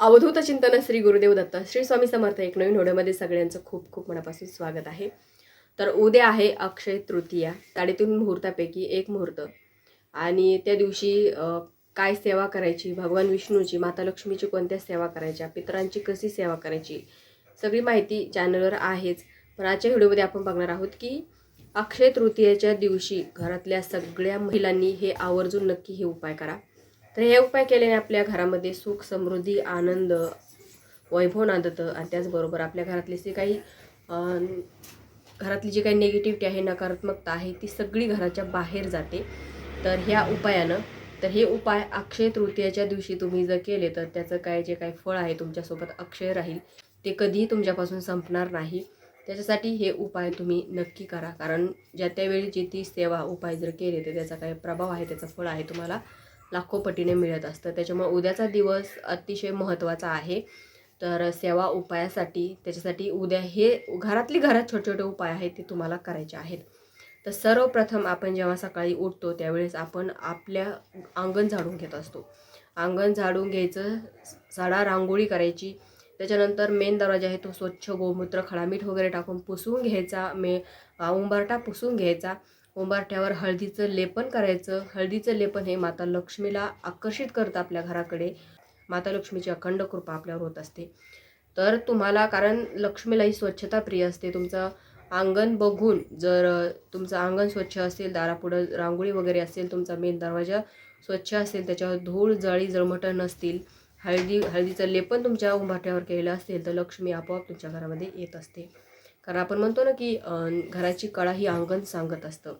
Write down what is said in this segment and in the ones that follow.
अवधूत चिंतन श्री गुरुदेव दत्त श्री स्वामी समर्थ एक नवीन व्हिडिओमध्ये सगळ्यांचं खूप खूप मनापासून स्वागत आहे. तर उद्या आहे अक्षय तृतीया साडेतीन मुहूर्तापैकी एक मुहूर्त. आणि त्या दिवशी काय सेवा करायची भगवान विष्णूची माता लक्ष्मीची कोणत्या सेवा करायच्या पितरांची कशी सेवा करायची सगळी माहिती चॅनलवर आहेच. पण आजच्या व्हिडिओमध्ये आपण बघणार आहोत की अक्षय तृतीयेच्या दिवशी घरातल्या सगळ्या महिलांनी हे आवर्जून नक्की हे उपाय करा. तर हे उपाय केल्याने आपल्या घरामध्ये सुख समृद्धी आनंद वैभव नांदतं. आणि त्याचबरोबर आपल्या घरातले जे काही घरातली जी काही निगेटिव्हिटी आहे नकारात्मकता आहे ती सगळी घराच्या बाहेर जाते. तर ह्या उपायानं तर हे उपाय अक्षय तृतीयाच्या दिवशी तुम्ही जर केले तर त्याचं काय जे काही फळ आहे तुमच्यासोबत अक्षय राहील ते कधीही तुमच्यापासून संपणार नाही. त्याच्यासाठी हे उपाय तुम्ही नक्की करा. कारण ज्या त्यावेळी जी ती सेवा उपाय जर केले तर त्याचा काही प्रभाव आहे त्याचं फळ आहे तुम्हाला. लाखो पटीने मिळत असतं. त्याच्यामुळे उद्याचा दिवस अतिशय महत्त्वाचा आहे. तर सेवा उपायासाठी त्याच्यासाठी उद्या हे घरातली घरात छोटे छोटे उपाय आहेत ते तुम्हाला करायचे आहेत. तर सर्वप्रथम आपण जेव्हा सकाळी उठतो त्यावेळेस आपण आपल्या अंगण झाडून घेत असतो. अंगण झाडून घ्यायचं झाडा रांगोळी करायची. त्याच्यानंतर मेन दरवाजा आहे तो स्वच्छ गोमूत्र खडामीठ वगैरे टाकून पुसून घ्यायचा. मे उंबरटा पुसून घ्यायचा. उंबरठ्यावर हळदीचं लेपन करायचं. हळदीचं लेपन हे माता लक्ष्मीला आकर्षित करतं आपल्या घराकडे. माता लक्ष्मीची अखंड कृपा आपल्यावर होत असते. तर तुम्हाला कारण लक्ष्मीलाही स्वच्छता प्रिय असते. तुमचं अंगण बघून जर तुमचं अंगण स्वच्छ असेल दारापुढं रांगोळी वगैरे असेल तुमचा मेन दरवाजा स्वच्छ असेल त्याच्यावर धूळ जळी जळमटं नसतील हळदी हळदीचं लेपन तुमच्या उंबाट्यावर केलेलं असेल तर लक्ष्मी आपोआप तुमच्या घरामध्ये येत असते. कारण आपण म्हणतो ना की घराची कळा ही अंगण सांगत असतं.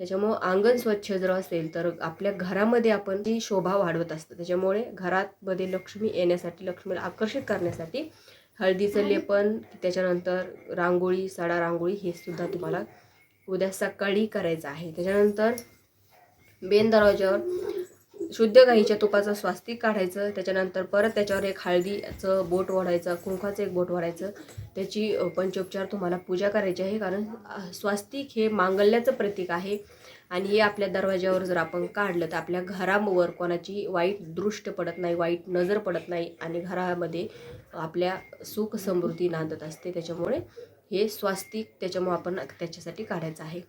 त्याच्यामुळं अंगण स्वच्छ जर असेल तर आपल्या घरामध्ये आपण ती शोभा वाढवत असतं. त्याच्यामुळे घरामध्ये लक्ष्मी येण्यासाठी लक्ष्मीला आकर्षित करण्यासाठी हळदीचं लेपन त्याच्यानंतर रांगोळी सडा रांगोळी हे सुद्धा तुम्हाला उद्या सकाळी करायचं आहे. त्याच्यानंतर बेन दरवाज्यावर शुद्ध गाईच्या तुपाचं स्वास्तिक काढायचं. त्याच्यानंतर परत त्याच्यावर एक हळदीचं बोट ओढायचं कुंकाचं एक बोट ओढायचं. त्याची पंचोपचार तुम्हाला पूजा करायची आहे. कारण स्वास्तिक हे मांगल्याचं प्रतीक आहे. आणि हे आपल्या दरवाज्यावर जर आपण काढलं तर आपल्या घरावर कोणाची वाईट दृष्ट पडत नाही वाईट नजर पडत नाही आणि घरामध्ये आपल्या सुख समृद्धी नांदत असते. त्याच्यामुळे हे स्वास्तिक त्याच्यामुळे आपण त्याच्यासाठी काढायचं आहे.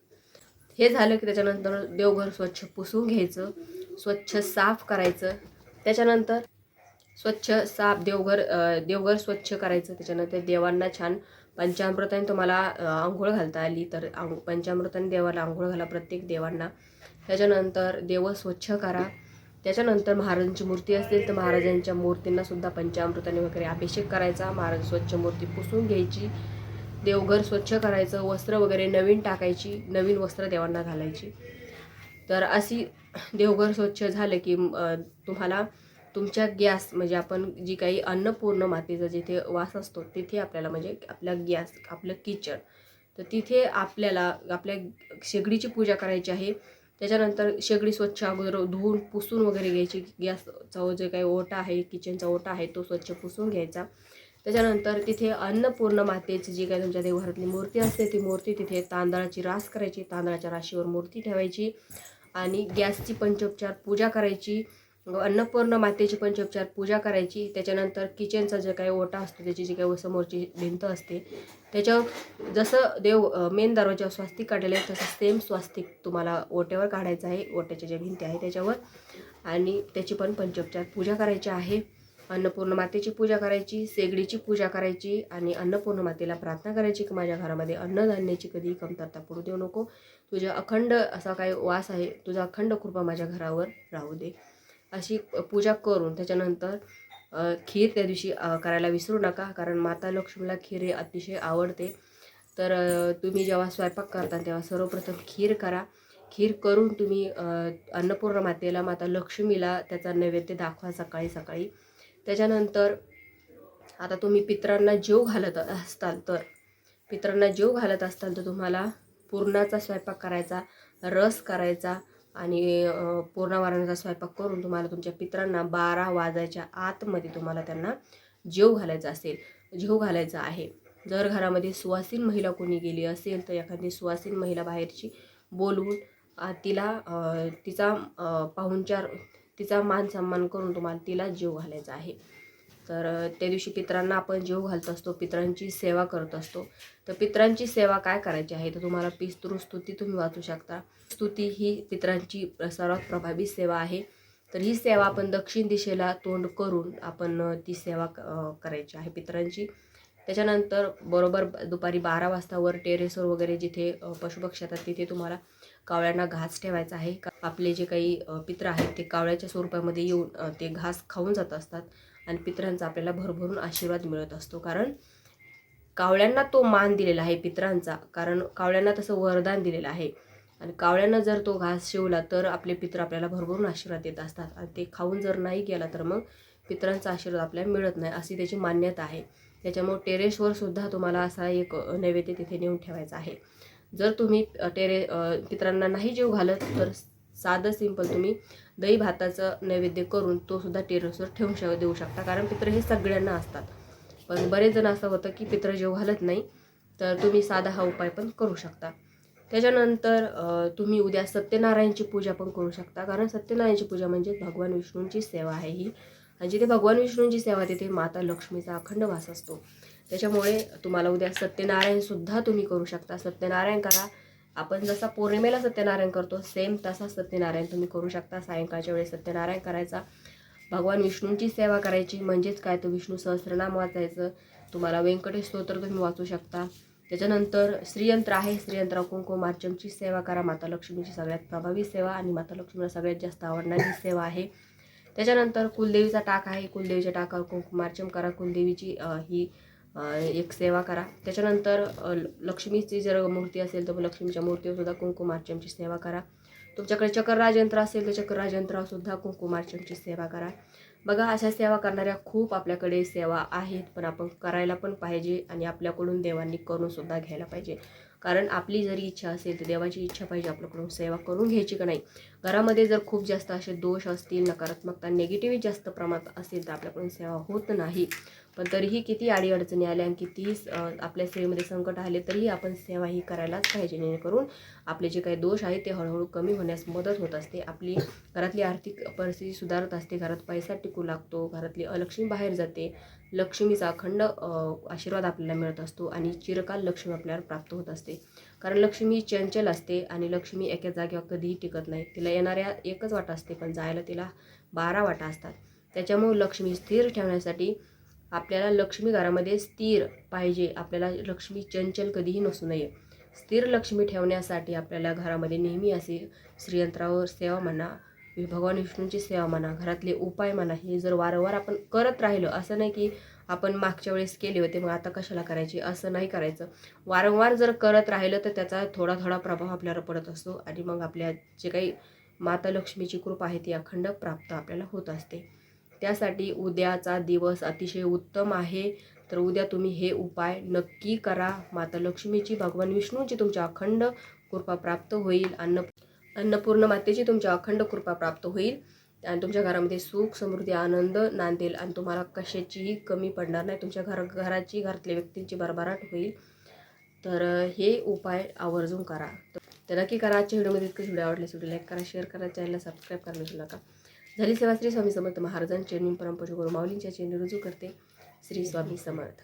हे झालं की त्याच्यानंतर देवघर स्वच्छ पुसून घ्यायचं स्वच्छ साफ करायचं. त्याच्यानंतर स्वच्छ साफ देवघर देवघर स्वच्छ करायचं. त्याच्यानंतर देवांना छान पंचामृताने तुम्हाला आंघोळ घालता आली तर आंघ पंचामृताने देवाला आंघोळ घाला प्रत्येक देवांना. त्याच्यानंतर देव स्वच्छ करा. त्याच्यानंतर महाराजांची मूर्ती असतील तर महाराजांच्या मूर्तींना सुद्धा पंचामृताने वगैरे अभिषेक करायचा. महाराज स्वच्छ मूर्ती पुसून घ्यायची. देवघर स्वच्छ करायचं. वस्त्र वगैरे नवीन टाकायची. नवीन वस्त्र देवांना घालायची. तर अशी देवघर स्वच्छ झालं की तुम्हाला तुमच्या गॅस म्हणजे आपण जी काही अन्नपूर्ण मातेचा जिथे वास असतो तिथे आपल्याला म्हणजे आपला गॅस आपलं किचन तर तिथे आपल्याला आपल्या शेगडीची पूजा करायची आहे. त्याच्यानंतर शेगडी स्वच्छ अगोदर धुवून पुसून वगैरे घ्यायची. गॅसचा जे काही ओटा आहे किचनचा ओटा आहे तो स्वच्छ पुसून घ्यायचा. त्याच्यानंतर तिथे अन्नपूर्ण मातेची जी काही तुमच्या देवघरातली मूर्ती असते ती मूर्ती तिथे तांदळाची रास करायची. तांदळाच्या राशीवर मूर्ती ठेवायची आणि गॅसची पंचोपचार पूजा करायची. अन्नपूर्ण मातेची पंचोपचार पूजा करायची. त्याच्यानंतर किचनचा जे काही ओटा असतो त्याची जी काही समोरची भिंत असते त्याच्यावर जसं देव मेन दरवाजावर स्वास्तिक काढलेलं आहे तसं सेम स्वास्तिक तुम्हाला ओट्यावर काढायचं आहे. ओट्याच्या ज्या भिंती आहे त्याच्यावर. आणि त्याची पण पंचोपचार पूजा करायची आहे. अन्नपूर्ण मातेची पूजा करायची शेगडीची पूजा करायची आणि अन्नपूर्ण मातेला प्रार्थना करायची की माझ्या घरामध्ये अन्नधान्याची कधीही कमतरता पडू देऊ नको. तुझ्या अखंड असा काही वास आहे तुझा अखंड कृपा माझ्या घरावर राहू दे. अशी पूजा करून त्याच्यानंतर खीर त्या दिवशी करायला विसरू नका कारण माता लक्ष्मीला खीर हे अतिशय आवडते. तर तुम्ही जेव्हा स्वयंपाक करता तेव्हा सर्वप्रथम खीर करा. खीर करून तुम्ही अन्नपूर्णा अन्नपूर्ण मातेला माता लक्ष्मीला त्याचा नैवेद्य दाखवा सकाळी सकाळी. त्याच्यानंतर आता तुम्ही पितरांना जेव घालत असताल तर पित्रांना जेव घालत असताल तर तुम्हाला पुरणाचा स्वयंपाक करायचा रस करायचा आणि पूर्ण पूर्णावरणाचा स्वयंपाक करून तुम्हाला तुमच्या पितरांना बारा वाजायच्या आतमध्ये तुम्हाला त्यांना जेव घालायचा असेल जेव घालायचा आहे. जर घरामध्ये सुवासीन महिला कोणी गेली असेल तर एखादी सुवासीन महिला बाहेरची बोलवून तिला तिचा पाहुणचार तिचा मान सन्मान करून तुम्हाला तिला जेव घालायचा आहे. तर त्या दिवशी पित्रांना आपण जेव घालत असतो पित्रांची सेवा करत असतो. तर पित्रांची सेवा काय करायची आहे? तर तुम्हाला पितृस्तुती तुम्ही वाचू शकता. स्तुती ही पित्रांची सर्वात प्रभावी सेवा आहे. तर ही सेवा आपण दक्षिण दिशेला तोंड करून आपण ती सेवा क- करायची आहे पित्रांची. त्याच्यानंतर बरोबर दुपारी बारा वाजता वर टेरेसवर वगैरे जिथे पशुपक्ष पशुपक्षी येतात तिथे तुम्हाला कावळ्यांना घास ठेवायचा आहे. का आपले जे काही पित्र आहेत ते कावळ्याच्या स्वरूपामध्ये येऊन ते घास खाऊन जात असतात. आणि पितरांचा आपल्याला भरभरून आशीर्वाद मिळत असतो. कारण कावळ्यांना तो मान दिलेला आहे पितरांचा. कारण कावळ्यांना तसं वरदान दिलेलं आहे. आणि कावळ्यांना जर तो घास शिवला तर आपले पित्र आपल्याला भरभरून आशीर्वाद देत असतात. आणि ते खाऊन जर नाही गेला तर मग पितरांचा आशीर्वाद आपल्याला मिळत नाही अशी त्याची मान्यता आहे. त्याच्यामुळे टेरेसवर सुद्धा तुम्हाला असा एक नैवेद्य तिथे नेऊन ठेवायचा आहे. जर तुम्ही टेरे अ, पित्रांना नाही जेव घालत तर साधं सिंपल तुम्ही दही भाताचं नैवेद्य करून तो सुद्धा टेरसवर ठेवून शक देऊ शकता. कारण पित्र हे सगळ्यांना असतात. पण बरेच जण असं होतं की पित्र जेव घालत नाही तर तुम्ही साधा हा उपाय पण करू शकता. त्याच्यानंतर तुम्ही उद्या सत्यनारायणची पूजा पण करू शकता. कारण सत्यनारायणची पूजा म्हणजे भगवान विष्णूंची सेवा आहे ही. आणि जिथे भगवान विष्णूंची सेवा तिथे माता लक्ष्मीचा अखंड वास असतो. त्याच्यामुळे तुम्हाला उद्या सत्यनारायणसुद्धा तुम्ही करू शकता. सत्यनारायण करा आपण जसा पौर्णिमेला सत्यनारायण करतो सेम तसा सत्यनारायण तुम्ही करू शकता. सायंकाळच्या वेळेस सत्यनारायण करायचा. भगवान विष्णूंची सेवा करायची म्हणजेच काय तर विष्णू सहस्रनाम वाचायचं. तुम्हाला व्यंकटेश स्तोत्र तुम्ही वाचू शकता. त्याच्यानंतर श्रीयंत्र आहे. श्रीयंत्र कुंकुमार्चनची सेवा करा. माता लक्ष्मीची सगळ्यात प्रभावी सेवा आणि माता लक्ष्मीला सगळ्यात जास्त आवडणारी सेवा आहे. त्याच्यानंतर कुलदेवीचा टाक आहे. कुलदेवीच्या टाकावर कुंकुमार्चन करा. कुलदेवीची ही एक सेवा करा. त्याच्यानंतर ल- लक्ष्मीची जर मूर्ती असेल तर मग लक्ष्मीच्या मूर्तीवरसुद्धा कुंकू कुंकुमार्चनची सेवा करा. तुमच्याकडे चक्रराजयंत्र असेल तर चक्रराजयंत्रावरसुद्धा यंत्रावर सुद्धा कुंकुमार्चनची सेवा करा. बघा अशा सेवा करणाऱ्या खूप आपल्याकडे सेवा आहेत पण आपण करायला पण पाहिजे आणि आपल्याकडून देवांनी करूनसुद्धा घ्यायला पाहिजे. कारण आपली जरी इच्छा असेल तर देवाची इच्छा पाहिजे आपल्याकडून सेवा करून घ्यायची का नाही? घरामध्ये जर खूप जास्त असे दोष असतील नकारात्मकता निगेटिव्ह जास्त प्रमाणात असेल तर आपल्याकडून सेवा होत नाही. पण तरीही किती अडीअडचणी आल्या आणि किती आपल्या सेवेमध्ये संकट आले तरीही आपण सेवा ही करायलाच पाहिजे जेणेकरून आपले जे काही दोष आहेत ते हळूहळू कमी होण्यास मदत होत असते. आपली घरातली आर्थिक परिस्थिती सुधारत असते घरात पैसा टिकू लागतो घरातली अलक्ष्मी बाहेर जाते. लक्ष्मीचा अखंड आशीर्वाद आपल्याला मिळत असतो आणि चिरकाल लक्ष्मी आपल्याला प्राप्त होत असते. कारण लक्ष्मी चंचल असते आणि लक्ष्मी एका जागेवर कधीही टिकत नाही. तिला येणाऱ्या एकच वाटा असते पण जायला तिला बारा वाटा असतात. त्याच्यामुळे लक्ष्मी स्थिर ठेवण्यासाठी आपल्याला लक्ष्मी घरामध्ये स्थिर पाहिजे. आपल्याला लक्ष्मी चंचल कधीही नसू नये. स्थिर लक्ष्मी ठेवण्यासाठी आपल्याला घरामध्ये नेहमी असे श्रीयंत्रावर सेवा म्हणा भगवान विष्णूंची सेवा म्हणा घरातले उपाय म्हणा हे जर वारंवार आपण करत राहिलो असं नाही की आपण मागच्या वेळेस केले होते मग आता कशाला करायचे? असं नाही करायचं. वारंवार जर करत राहिलं तर त्याचा थोडा थोडा प्रभाव आपल्यावर पडत असतो आणि मग आपल्या जे काही माता लक्ष्मीची कृपा आहे ती अखंड प्राप्त आपल्याला होत असते. त्यासाठी उद्याचा दिवस अतिशय उत्तम आहे. तर उद्या तुम्ही हे उपाय नक्की करा. माता लक्ष्मीची भगवान विष्णूची तुमच्या अखंड कृपा प्राप्त होईल. अन्न अन्नपूर्ण मातेची तुमच्या अखंड कृपा प्राप्त होईल. आणि तुमच्या घरामध्ये सुख समृद्धी आनंद नांदेल आणि तुम्हाला कशाचीही कमी पडणार नाही. तुमच्या घर घराची घरातल्या व्यक्तींची भरभराट होईल. तर हे उपाय आवर्जून करा. तर नक्की करा. आजच्या व्हिडिओमध्ये इतकं व्हिडिओ आवडले व्हिडिओ लाईक करा शेअर करा चॅनलला सबस्क्राईब करा विसरू नका. झाली सेवा श्री स्वामी समर्थ महाराजांचे निम परमपूज गुरु माऊलींच्या रुजू करते. श्री स्वामी समर्थ.